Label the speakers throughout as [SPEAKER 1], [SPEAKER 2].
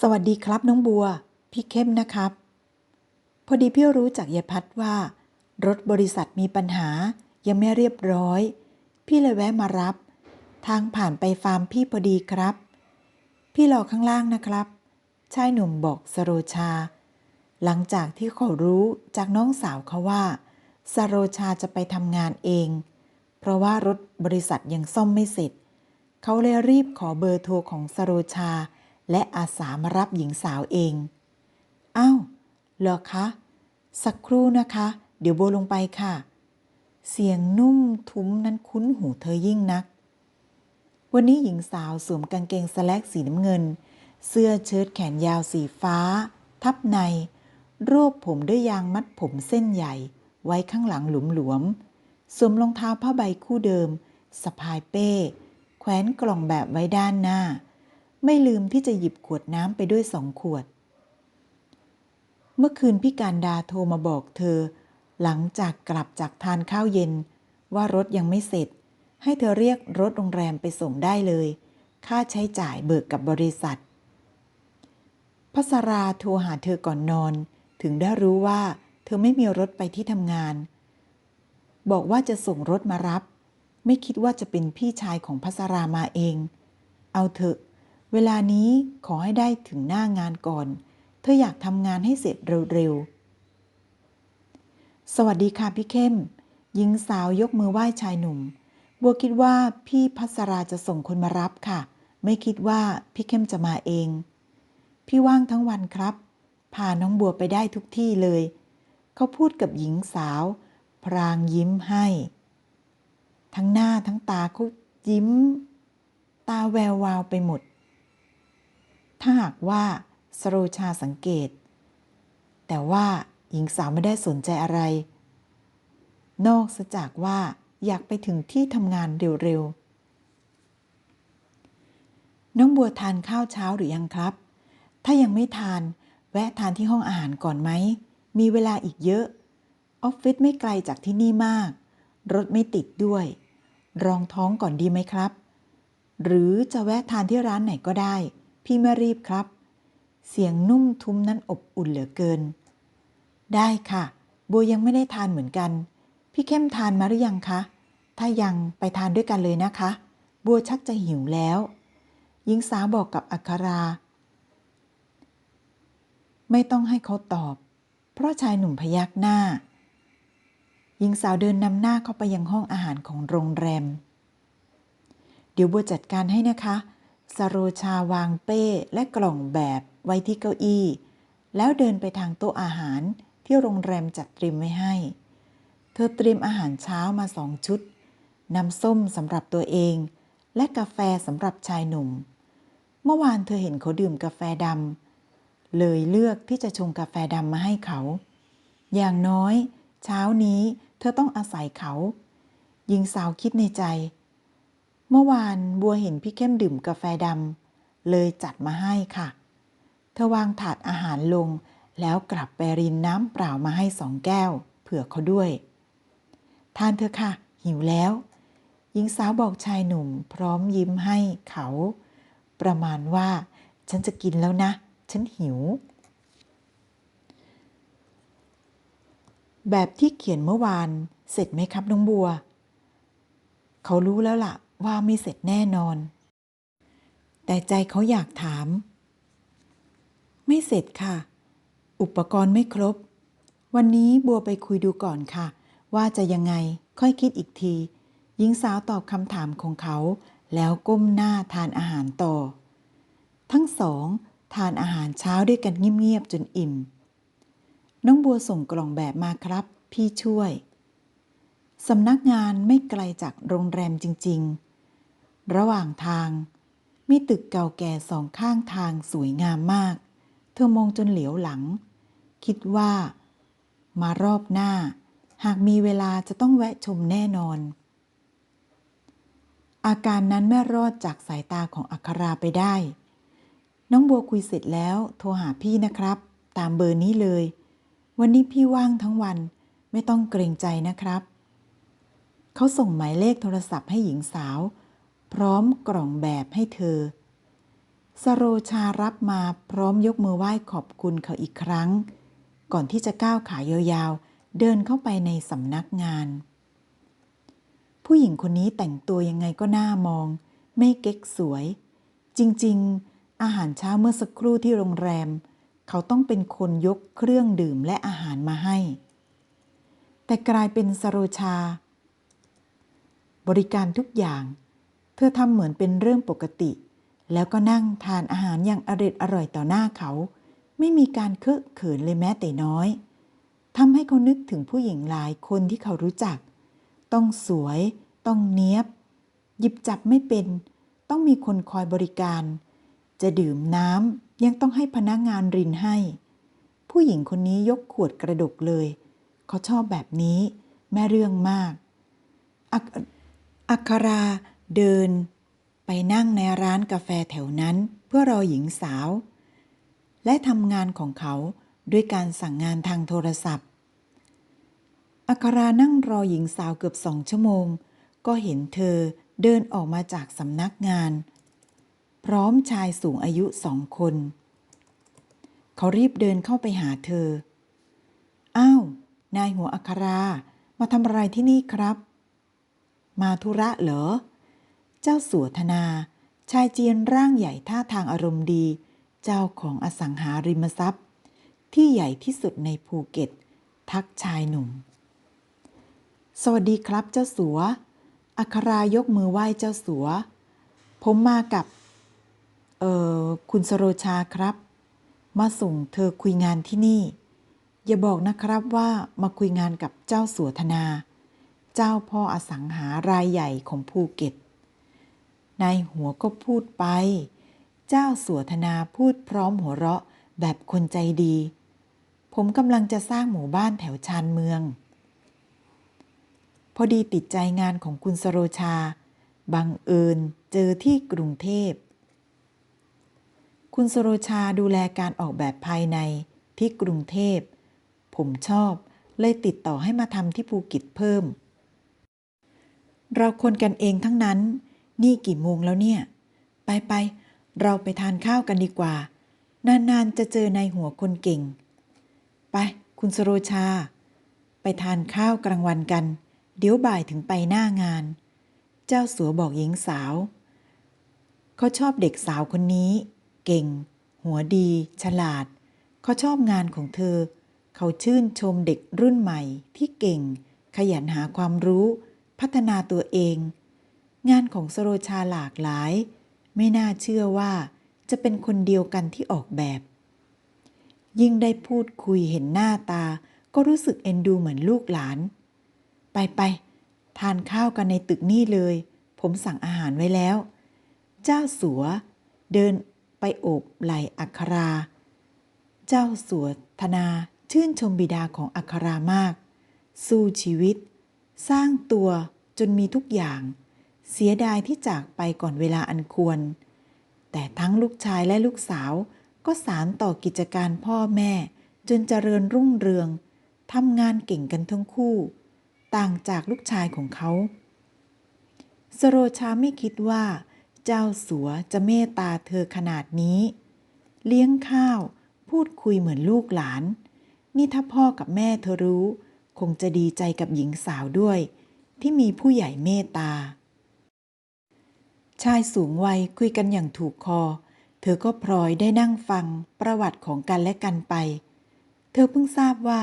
[SPEAKER 1] สวัสดีครับน้องบัว พี่เข้มนะครับ พอดีพี่รู้จากยายพัดว่า รถบริษัทมีปัญหายังไม่เรียบร้อย พี่เลยแวะมารับ ทางผ่านไปฟาร์มพี่พอดีครับ พี่รอข้างล่างนะครับ ชายหนุ่มบอกสโรชา หลังจากที่เขารู้จากน้องสาวเขาว่า สโรชาจะไปทำงานเอง เพราะว่ารถบริษัทยังซ่อมไม่เสร็จ เขาเลยรีบขอเบอร์โทรของสโรชา และอาสามารับหญิงสาวเองอ้าวเหรอคะ สักครู่นะคะ เดี๋ยวโบลงไปค่ะ เสียงนุ่มทุ้มนั้นคุ้นหูเธอยิ่งนัก วันนี้หญิงสาวสวมกางเกงสแลกสีน้ำเงิน เสื้อเชิ้ตแขนยาวสีฟ้า ทับใน รวบผมด้วยยางมัดผมเส้นใหญ่ ไว้ข้างหลังหลวมๆสวมรองเท้าผ้าใบคู่เดิมสะพายเป้ แขวนกล่องแบบไว้ด้านหน้า ไม่ลืมที่จะหยิบขวดน้ำไปด้วยสองขวด เมื่อคืนพี่การดาโทรมาบอกเธอ หลังจากกลับจากทานข้าวเย็น ว่ารถยังไม่เสร็จ ให้เธอเรียกรถโรงแรมไปส่งได้เลย ค่าใช้จ่ายเบิกกับบริษัทพัสราโทรหาเธอก่อนนอน ถึงได้รู้ว่า เธอไม่มีรถไปที่ทำงาน บอกว่าจะส่งรถมารับ ไม่คิดว่าจะเป็นพี่ชายของพัสรามาเอง เอาเถอะ เวลานี้ขอให้ได้ถึงหน้างานก่อน เธออยากทำงานให้เสร็จเร็วๆ สวัสดีค่ะพี่เข้ม หญิงสาวยกมือไหว้ชายหนุ่ม บัวคิดว่าพี่พัสราจะส่งคนมารับค่ะ ไม่คิดว่าพี่เข้มจะมาเอง พี่ว่างทั้งวันครับ พาน้องบัวไปได้ทุกที่เลย เขาพูดกับหญิงสาว พรางยิ้มให้ ทั้งหน้าทั้งตาเขายิ้ม ตาแวววาวไปหมด ถ้าหากว่าสโรชาสังเกต แต่ว่าหญิงสาวไม่ได้สนใจอะไร นอกจากว่าอยากไปถึงที่ทำงานเร็วๆ น้องบัวทานข้าวเช้าหรือยังครับ ถ้ายังไม่ทาน แวะทานที่ห้องอาหารก่อนไหม มีเวลาอีกเยอะ ออฟฟิศไม่ไกลจากที่นี่มาก รถไม่ติดด้วย รองท้องก่อนดีไหมครับ หรือจะแวะทานที่ร้านไหนก็ได้ พี่ไม่รีบครับ เสียงนุ่มทุ้มนั้นอบอุ่นเหลือเกิน ได้ค่ะบัวยังไม่ได้ทานเหมือนกัน พี่เข้มทานมาหรือยังคะ ถ้ายังไปทานด้วยกันเลยนะคะ บัวชักจะหิวแล้วหญิงสาวบอกกับอัครา ไม่ต้องให้เขาตอบ เพราะชายหนุ่มพยักหน้าหญิงสาวเดินนำหน้าเข้าไปยังห้องอาหารของโรงแรม เดี๋ยวบัวจัดการให้นะคะ สโรชาวางเป้และกล่องแบบไว้ที่เก้าอี้ แล้วเดินไปทางโต๊ะอาหารที่โรงแรมจัดเตรียมไว้ให้ เธอเตรียมอาหารเช้ามาสองชุด น้ำส้มสำหรับตัวเอง และกาแฟสำหรับชายหนุ่ม เมื่อวานเธอเห็นเขาดื่มกาแฟดำเลยเลือกที่จะชงกาแฟดำมาให้เขา อย่างน้อย เช้านี้เธอต้องอาศัยเขาหญิงสาวคิดในใจ เมื่อวานบัวเห็นพี่เข้มดื่มกาแฟดำเลยจัดมาให้ค่ะ เธอวางถาดอาหารลง แล้วกลับไปรินน้ำเปล่ามาให้สองแก้ว เผื่อเขาด้วย ทานเธอะค่ะ หิวแล้ว หญิงสาวบอกชายหนุ่มพร้อมยิ้มให้เขา ประมาณว่า ฉันจะกินแล้วนะ ฉันหิว แบบที่เขียนเมื่อวานเสร็จไหมครับน้องบัว เขารู้แล้วล่ะ ว่าไม่เสร็จแน่นอน แต่ใจเขาอยากถาม ไม่เสร็จค่ะ อุปกรณ์ไม่ครบ วันนี้บัวไปคุยดูก่อนค่ะ ว่าจะยังไงค่อยคิดอีกที หญิงสาวตอบคำถามของเขา แล้วก้มหน้าทานอาหารต่อ ทั้งสอง ทานอาหารเช้าด้วยกันเงียบๆจนอิ่ม น้องบัวส่งกล่องแบบมาครับ พี่ช่วยสำนักงานไม่ไกลจากโรงแรมจริงๆ ระหว่างทาง มีตึกเก่าแก่สองข้างทางสวยงามมาก เธอมองจนเหลียวหลัง คิดว่า มารอบหน้า หากมีเวลาจะต้องแวะชมแน่นอน อาการนั้นไม่รอดจากสายตาของอัคราไปได้ น้องบัวคุยเสร็จแล้ว โทรหาพี่นะครับ ตามเบอร์นี้เลย วันนี้พี่ว่างทั้งวันไม่ต้องเกรงใจนะครับ เขาส่งหมายเลขโทรศัพท์ให้หญิงสาว พร้อมกล่องแบบให้เธอ สโรชารับมาพร้อมยกมือไหว้ขอบคุณเขาอีกครั้ง ก่อนที่จะก้าวขายาวๆ เดินเข้าไปในสำนักงาน ผู้หญิงคนนี้แต่งตัวยังไงก็น่ามอง ไม่เก๊กสวย จริงๆ อาหารเช้าเมื่อสักครู่ที่โรงแรม เขาต้องเป็นคนยกเครื่องดื่มและอาหารมาให้ แต่กลายเป็นสโรชาบริการทุกอย่าง ธอทำเหมือนเป็นเรื่องปกติ แล้วก็นั่งทานอาหารอย่างอร็ดอร่อยต่อหน้าเขา ไม่มีการเคอะเขินเลยแม้แต่น้อยทำให้เขานึกถึงผู้หญิงหลายคนที่เขารู้จัก ต้องสวย ต้องเนี้ยบ หยิบจับไม่เป็น ต้องมีคนคอยบริการ จะดื่มน้ำยังต้องให้พนักงานรินให้ ผู้หญิงคนนี้ยกขวดกระดกเลย เขาชอบแบบนี้ แม่เรื่องมาก อักอัครา เดิน ไปนั่งในร้านกาแฟแถวนั้นเพื่อรอหญิงสาว และทำงานของเขาด้วยการสั่งงานทางโทรศัพท์ อัครานั่งรอหญิงสาวเกือบสองชั่วโมง ก็เห็นเธอเดินออกมาจากสำนักงาน พร้อมชายสูงอายุสองคน เขารีบเดินเข้าไปหาเธอ อ้าว นายหัวอัครา มาทำอะไรที่นี่ครับ มาธุระเหรอ เจ้าสัวธนา ชายเจียนร่างใหญ่ท่าทางอารมณ์ดี เจ้าของอสังหาริมทรัพย์ ที่ใหญ่ที่สุดในภูเก็ต ทักชายหนุ่ม สวัสดีครับเจ้าสัว อัครายกมือไหว้เจ้าสัว ผมมากับ เอ่อ คุณสโรชาครับ มาส่งเธอคุยงานที่นี่ อย่าบอกนะครับว่ามาคุยงานกับเจ้าสัวธนา เจ้าพ่ออสังหารายใหญ่ของภูเก็ต นายหัวก็พูดไป เจ้าสัวธนาพูดพร้อมหัวเราะแบบคนใจดี ผมกำลังจะสร้างหมู่บ้านแถวชานเมือง พอดีติดใจงานของคุณสโรชา บังเอิญเจอที่กรุงเทพ คุณสโรชาดูแลการออกแบบภายในที่กรุงเทพ ผมชอบเลยติดต่อให้มาทำที่ภูเก็ตเพิ่ม เราคนกันเองทั้งนั้น นี่กี่โมงแล้วเนี่ย ไปไปเราไปทานข้าวกันดีกว่า นานๆจะเจอนายหัวคนเก่ง ไปคุณสโรชา ไปทานข้าวกลางวันกัน เดี๋ยวบ่ายถึงไปหน้างาน เจ้าสัวบอกหญิงสาว เขาชอบเด็กสาวคนนี้ เก่ง หัวดี ฉลาด เขาชอบงานของเธอ เขาชื่นชมเด็กรุ่นใหม่ที่เก่ง ขยันหาความรู้ พัฒนาตัวเอง งานของสโรชาหลากหลาย ไม่น่าเชื่อว่าจะเป็นคนเดียวกันที่ออกแบบ ยิ่งได้พูดคุยเห็นหน้าตา ก็รู้สึกเอ็นดูเหมือนลูกหลาน ไปไปๆทานข้าวกันในตึกนี่เลย ผมสั่งอาหารไว้แล้ว เจ้าสัว เดินไปโอบไหลอัครา เจ้าสัวธนาชื่นชมบิดาของอัครามาก สู้ชีวิต สร้างตัวจนมีทุกอย่าง เสียดายที่จากไปก่อนเวลาอันควร แต่ทั้งลูกชายและลูกสาวก็สารต่อกิจการพ่อแม่จนเจริญรุ่งเรืองทำงานเก่งกันทั้งคู่ ต่างจากลูกชายของเขา สโรชาไม่คิดว่า เจ้าสัวจะเมตตาเธอขนาดนี้ เลี้ยงข้าว พูดคุยเหมือนลูกหลาน นี่ถ้าพ่อกับแม่เธอรู้ คงจะดีใจกับหญิงสาวด้วย ที่มีผู้ใหญ่เมตตา ชายสูงวัยคุยกันอย่างถูกคอ เธอก็พลอยได้นั่งฟังประวัติของกันและกันไป เธอเพิ่งทราบว่า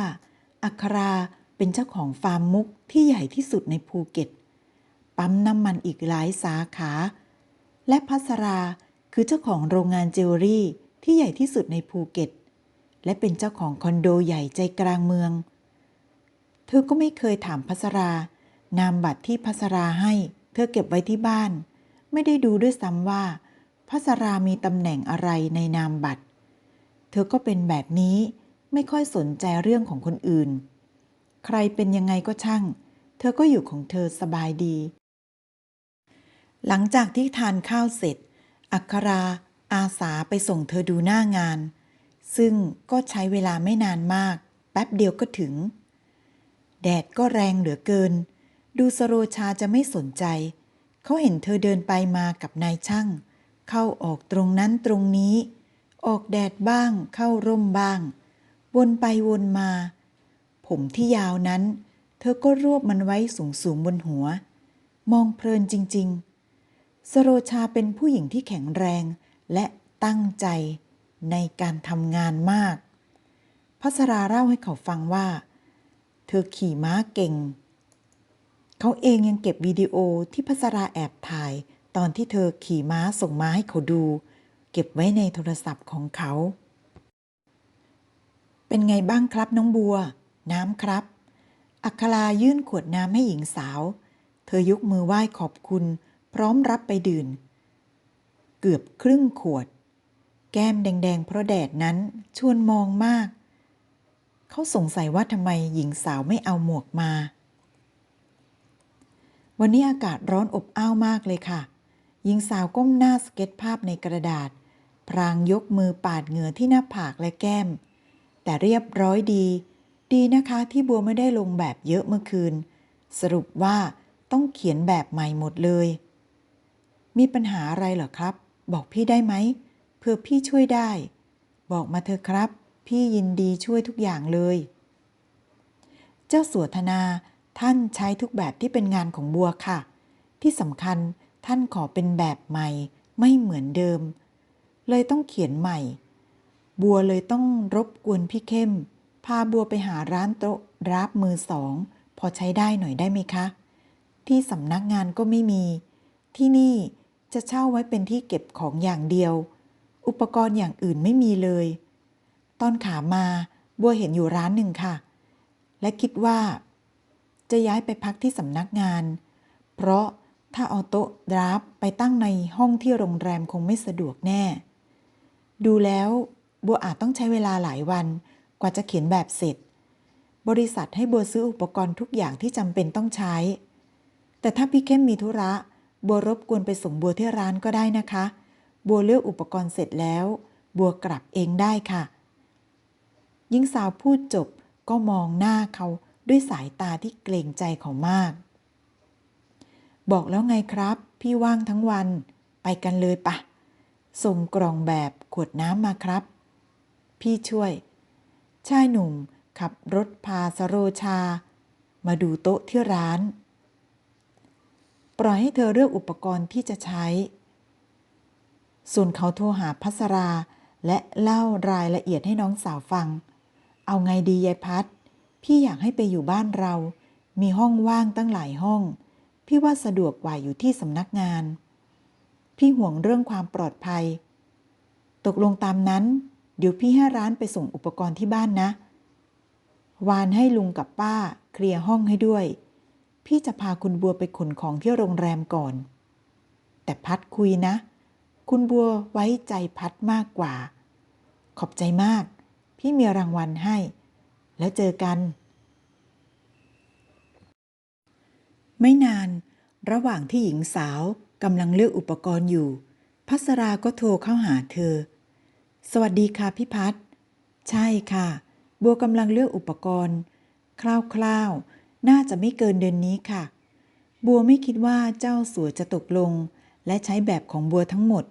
[SPEAKER 1] อัคราเป็นเจ้าของฟาร์มมุกที่ใหญ่ที่สุดในภูเก็ต ปั๊มน้ำมันอีกหลายสาขา และพัสราคือเจ้าของโรงงานเจวลรี่ที่ใหญ่ที่สุดในภูเก็ต และเป็นเจ้าของคอนโดใหญ่ใจกลางเมือง เธอก็ไม่เคยถามพัสรานามบัตรที่พัสราให้ เธอเก็บไว้ที่บ้าน ไม่ได้ดูด้วยซ้ำว่าพัสรามีตำแหน่งอะไรในนามบัตร เธอก็เป็นแบบนี้ไม่ค่อยสนใจเรื่องของคนอื่น ใครเป็นยังไงก็ช่าง เธอก็อยู่ของเธอสบายดี หลังจากที่ทานข้าวเสร็จ อัคราอาสาไปส่งเธอดูหน้างาน ซึ่งก็ใช้เวลาไม่นานมาก แป๊บเดียวก็ถึง แดดก็แรงเหลือเกิน ดูสโรชาจะไม่สนใจ เขาเห็นเธอเดินไปมากับนายช่าง เข้าออกตรงนั้นตรงนี้ ออกแดดบ้างเข้าร่มบ้าง วนไปวนมา ผมที่ยาวนั้น เธอก็รวบมันไว้สูงสูงๆบนหัว มองเพลินจริง ๆ สโรชาเป็นผู้หญิงที่แข็งแรงและตั้งใจในการทำงานมากพัสราเล่าให้เขาฟังว่า เธอขี่ม้าเก่ง เขาเองยังเก็บวิดีโอที่พัสราแอบถ่าย ตอนที่เธอขี่ม้าส่งมาให้เขาดู เก็บไว้ในโทรศัพท์ของเขา เป็นไงบ้างครับน้องบัว น้ำครับ อัครายื่นขวดน้ำให้หญิงสาว เธอยกมือไหว้ขอบคุณ พร้อมรับไปดื่มเกือบครึ่งขวด แก้มแดงๆเพราะแดดนั้นชวนมองมาก เขาสงสัยว่าทำไมหญิงสาวไม่เอาหมวกมา วันนี้อากาศร้อนอบอ้าวมากเลยค่ะ หญิงสาวก้มหน้าสเก็ตภาพในกระดาษ พรางยกมือปาดเหงื่อที่หน้าผากและแก้ม แต่เรียบร้อยดี ดีนะคะที่บัวไม่ได้ลงแบบเยอะเมื่อคืน สรุปว่าต้องเขียนแบบใหม่หมดเลย มีปัญหาอะไรเหรอครับ บอกพี่ได้ไหมเพื่อพี่ช่วยได้ บอกมาเถอะครับ พี่ยินดีช่วยทุกอย่างเลย เจ้าสัวธนา ท่านใช้ทุกแบบที่เป็นงานของบัวค่ะ ที่สำคัญท่านขอเป็นแบบใหม่ ไม่เหมือนเดิม เลยต้องเขียนใหม่ บัวเลยต้องรบกวนพี่เข้ม พาบัวไปหาร้านโต๊ะรับมือสอง พอใช้ได้หน่อยได้ไหมคะ ที่สำนักงานก็ไม่มี ที่นี่จะเช่าไว้เป็นที่เก็บของอย่างเดียว อุปกรณ์อย่างอื่นไม่มีเลย ตอนขามาบัวเห็นอยู่ร้านหนึ่งค่ะ และคิดว่า จะย้ายไปพักที่สำนักงาน เพราะถ้าเอาโต๊ะดราฟไปตั้งในห้องที่โรงแรมคงไม่สะดวกแน่ ดูแล้วบัวอาจต้องใช้เวลาหลายวันกว่าจะเขียนแบบเสร็จ บริษัทให้บัวซื้ออุปกรณ์ทุกอย่างที่จำเป็นต้องใช้ แต่ถ้าพี่เข้มมีธุระ บัวรบกวนไปส่งบัวที่ร้านก็ได้นะคะ บัวเลือกอุปกรณ์เสร็จแล้ว บัวกลับเองได้ค่ะหญิงสาวพูดจบก็มองหน้าเขา ด้วยสายตาที่เกรงใจเขามาก บอกแล้วไงครับ พี่ว่างทั้งวัน ไปกันเลยปะ ส่งกล่องแบบขวดน้ำมาครับ พี่ช่วย ชายหนุ่มขับรถพาสโรชา มาดูโต๊ะที่ร้าน ปล่อยให้เธอเลือกอุปกรณ์ที่จะใช้ ส่วนเขาโทรหาพัสราและเล่ารายละเอียดให้น้องสาวฟัง เอาไงดียายพัด พี่อยากให้ไปอยู่บ้านเรา มีห้องว่างตั้งหลายห้อง พี่ว่าสะดวกกว่าอยู่ที่สำนักงาน พี่ห่วงเรื่องความปลอดภัย ตกลงตามนั้น เดี๋ยวพี่ให้ร้านไปส่งอุปกรณ์ที่บ้านนะ วานให้ลุงกับป้า เคลียร์ห้องให้ด้วย พี่จะพาคุณบัวไปขนของที่โรงแรมก่อน แต่พัดคุยนะ คุณบัวไว้ใจพัดมากกว่า ขอบใจมาก พี่มีรางวัลให้ แล้วเจอกัน ไม่นาน ระหว่างที่หญิงสาวกำลังเลือกอุปกรณ์อยู่ พัสราก็โทรเข้าหาเธอ สวัสดีค่ะพี่พัดใช่ค่ะ บัวกำลังเลือกอุปกรณ์ คร่าวๆ น่าจะไม่เกินเดือนนี้ค่ะ บัวไม่คิดว่าเจ้าสัวจะตกลง และใช้แบบของบัวทั้งหมด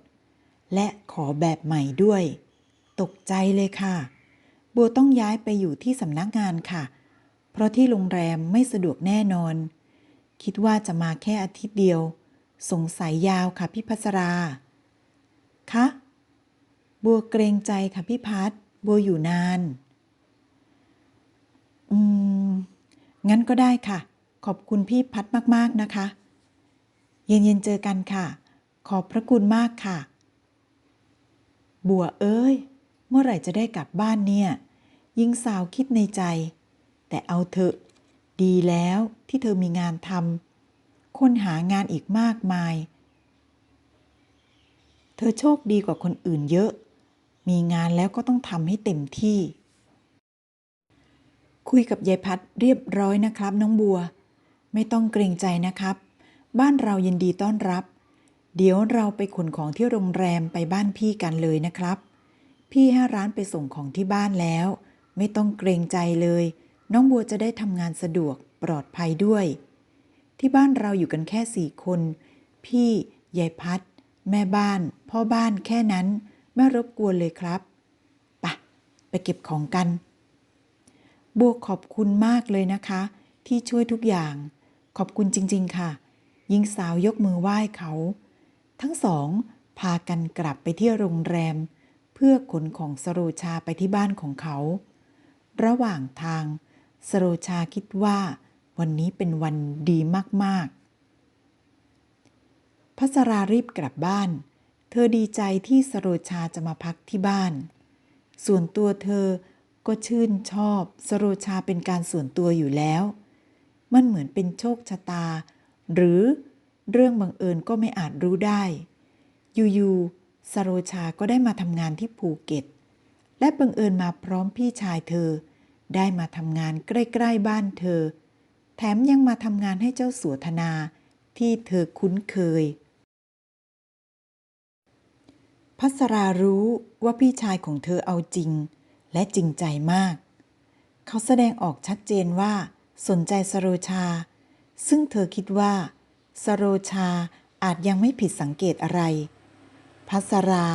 [SPEAKER 1] และขอแบบใหม่ด้วย ตกใจเลยค่ะ บัวต้องย้ายไปอยู่ที่สำนักงานค่ะ เพราะที่โรงแรมไม่สะดวกแน่นอน คิดว่าจะมาแค่อาทิตย์เดียว สงสัยยาวค่ะพี่พัสรา คะ บัวเกรงใจค่ะพี่พัดบัวอยู่นาน อืม งั้นก็ได้ค่ะ ขอบคุณพี่พัดมากๆนะคะ เย็นๆเจอกันค่ะ ขอบพระคุณมากค่ะ บัวเอ้ย เมื่อไหร่จะได้กลับบ้านเนี่ย ยิงสาวคิดในใจ แต่เอาเถอะ ดีแล้วที่เธอมีงานทำคนหางานอีกมากมาย เธอโชคดีกว่าคนอื่นเยอะ มีงานแล้วก็ต้องทำให้เต็มที่ คุยกับยายพัดเรียบร้อยนะครับ น้องบัว ไม่ต้องเกรงใจนะครับ บ้านเรายินดีต้อนรับ เดี๋ยวเราไปขนของที่โรงแรมไปบ้านพี่กันเลยนะครับพี่ให้ร้านไปส่งของที่บ้านแล้ว ไม่ต้องเกรงใจเลย น้องบัวจะได้ทำงานสะดวกปลอดภัยด้วย ที่บ้านเราอยู่กันแค่สี่คน พี่ยายพัด แม่บ้าน พ่อบ้านแค่นั้น ไม่รบกวนเลยครับปะไปเก็บของกัน บัวขอบคุณมากเลยนะคะ ที่ช่วยทุกอย่าง ขอบคุณจริง ๆ ค่ะหญิงสาวยกมือไหว้เขา ทั้งสอง พากันกลับไปที่โรงแรม เพื่อขนของสโรชาไปที่บ้านของเขา ระหว่างทาง สโรชาคิดว่าวันนี้เป็นวันดีมากๆพัสรารีบกลับบ้าน เธอดีใจที่สโรชาจะมาพักที่บ้าน ส่วนตัวเธอก็ชื่นชอบสโรชาเป็นการส่วนตัวอยู่แล้ว มันเหมือนเป็นโชคชะตา หรือเรื่องบังเอิญก็ไม่อาจรู้ได้ อยู่ๆสโรชาก็ได้มาทำงานที่ภูเก็ต และบังเอิญมาพร้อมพี่ชายเธอ ได้มาทำงานใกล้ๆบ้านเธอ แถมยังมาทำงานให้เจ้าสัวธนาที่เธอคุ้นเคย พัสรารู้ว่าพี่ชายของเธอเอาจริง และจริงใจมาก เขาแสดงออกชัดเจนว่า สนใจสโรชา ซึ่งเธอคิดว่า สโรชาอาจยังไม่ผิดสังเกตอะไร พัสรา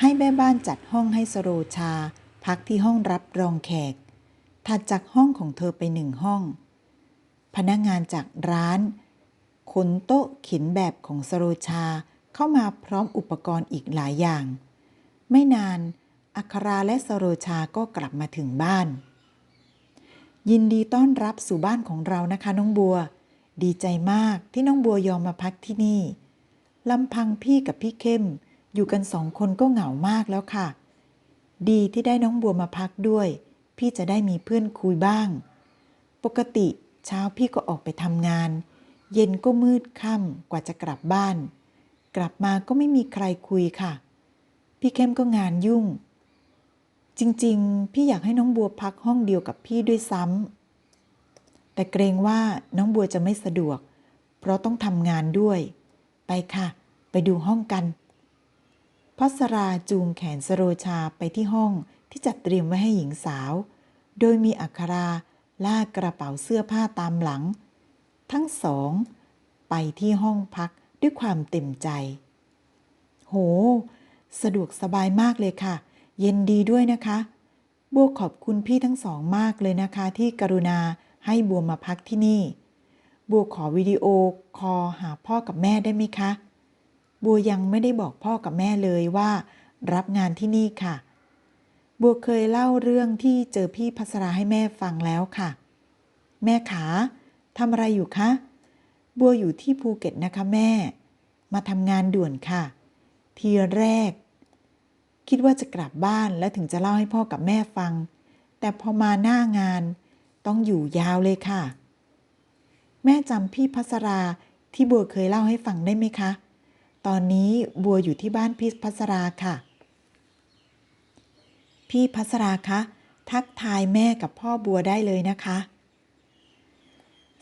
[SPEAKER 1] ให้แม่บ้านจัดห้องให้สโรชา พักที่ห้องรับรองแขก ถัดจากห้องของเธอไปหนึ่งห้อง พนักงานจากร้านขนโต๊ะข็นแบบของสโรชาเข้ามาพร้อมอุปกรณ์อีกหลายอย่าง ไม่นานอัคราและสโรชาก็กลับมาถึงบ้าน ยินดีต้อนรับสู่บ้านของเรานะคะน้องบัว ดีใจมากที่น้องบัวยอมมาพักที่นี่ลำพังพี่กับพี่เข้ม อยู่กันสองคนก็เหงามากแล้วค่ะ ดีที่ได้น้องบัวมาพักด้วย พี่จะได้มีเพื่อนคุยบ้าง ปกติเช้าพี่ก็ออกไปทำงาน เย็นก็มืดค่ำกว่าจะกลับบ้าน กลับมาก็ไม่มีใครคุยค่ะ พี่เข้มก็งานยุ่ง จริงๆ พี่อยากให้น้องบัวพักห้องเดียวกับพี่ด้วยซ้ำแต่เกรงว่าน้องบัวจะไม่สะดวก เพราะต้องทำงานด้วย ไปค่ะ ไปดูห้องกัน พัสราจูงแขนสโรชาไปที่ห้องที่จัดเตรียมไว้ให้หญิงสาว โดยมีอัคราลากกระเป๋าเสื้อผ้าตามหลัง ทั้งสอง ไปที่ห้องพักด้วยความเต็มใจ โห สะดวกสบายมากเลยค่ะ เย็นดีด้วยนะคะบัวขอบคุณพี่ทั้งสองมากเลยนะคะ ที่กรุณาให้บัวมาพักที่นี่ บัวขอวิดีโอคอลหาพ่อกับแม่ได้ไหมคะ บัวยังไม่ได้บอกพ่อกับแม่เลยว่า รับงานที่นี่ค่ะ บัวเคยเล่าเรื่องที่เจอพี่พัสราให้แม่ฟังแล้วค่ะ แม่ขาทำอะไรอยู่คะ บัวอยู่ที่ภูเก็ตนะคะแม่ มาทำงานด่วนค่ะ ทีแรก คิดว่าจะกลับบ้านแล้วถึงจะเล่าให้พ่อกับแม่ฟัง แต่พอมาหน้างาน ต้องอยู่ยาวเลยค่ะ แม่จำพี่พัสราที่บัวเคยเล่าให้ฟังได้ไหมคะ ตอนนี้บัวอยู่ที่บ้านพี่พัสราค่ะ พี่พัสราคะทักทายแม่กับพ่อบัวได้เลยนะคะ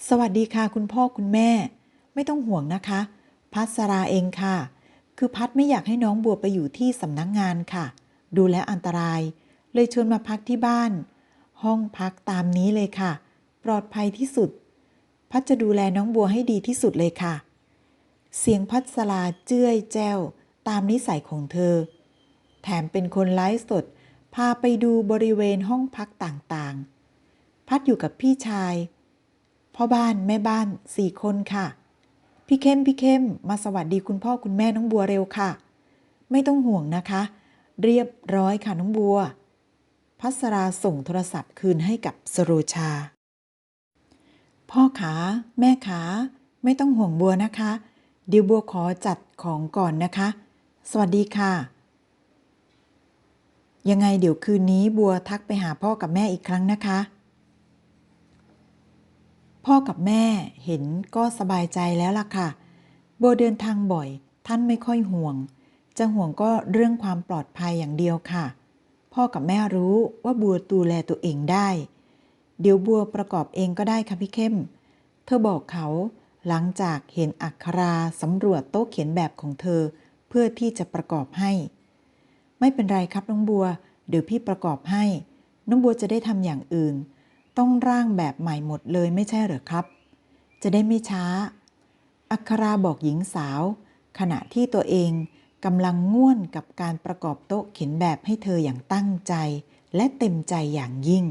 [SPEAKER 1] สวัสดีค่ะคุณพ่อคุณแม่ ไม่ต้องห่วงนะคะ พัสราเองค่ะ คือพัดไม่อยากให้น้องบัวไปอยู่ที่สำนักงงานค่ะ ดูแลอันตราย เลยชวนมาพักที่บ้าน ห้องพักตามนี้เลยค่ะ ปลอดภัยที่สุด พัดจะดูแลน้องบัวให้ดีที่สุดเลยค่ะ เสียงพัสราเจ้ยแจ้ว ตามนิสัยของเธอ แถมเป็นคนไลฟ์สด พาไปดูบริเวณห้องพักต่างๆ พัดอยู่กับพี่ชายพ่อบ้านแม่บ้านสี่คนค่ะ พี่เข้มพี่เข้มมาสวัสดีคุณพ่อคุณแม่น้องบัวเร็วค่ะ ไม่ต้องห่วงนะคะ เรียบร้อยค่ะน้องบัว พัสราส่งโทรศัพท์คืนให้กับสโรชา พ่อขา แม่ขา ไม่ต้องห่วงบัวนะคะ ดี๋ยวบัวขอจัดของก่อนนะคะ สวัสดีค่ะ ยังไงเดี๋ยวคืนนี้บัวทักไปหาพ่อกับแม่อีกครั้งนะคะ พ่อกับแม่เห็นก็สบายใจแล้วล่ะค่ะ บัวเดินทางบ่อย ท่านไม่ค่อยห่วง จะห่วงก็เรื่องความปลอดภัยอย่างเดียวค่ะ พ่อกับแม่รู้ว่าบัวดูแลตัวเองได้ เดี๋ยวบัวประกอบเองก็ได้ค่ะพี่เข้ม เธอบอกเขา หลังจากเห็นอัคราสำรวจโต๊ะเขียนแบบของเธอ เพื่อที่จะประกอบให้ ไม่เป็นไรครับน้องบัว เดี๋ยวพี่ประกอบให้ น้องบัวจะได้ทำอย่างอื่น ต้องร่างแบบใหม่หมดเลยไม่ใช่หรือครับ จะได้ไม่ช้า อัคราบอกหญิงสาว ขณะที่ตัวเองกำลังง่วนกับการประกอบโต๊ะเขียนแบบให้เธออย่างตั้งใจ และเต็มใจอย่างยิ่ง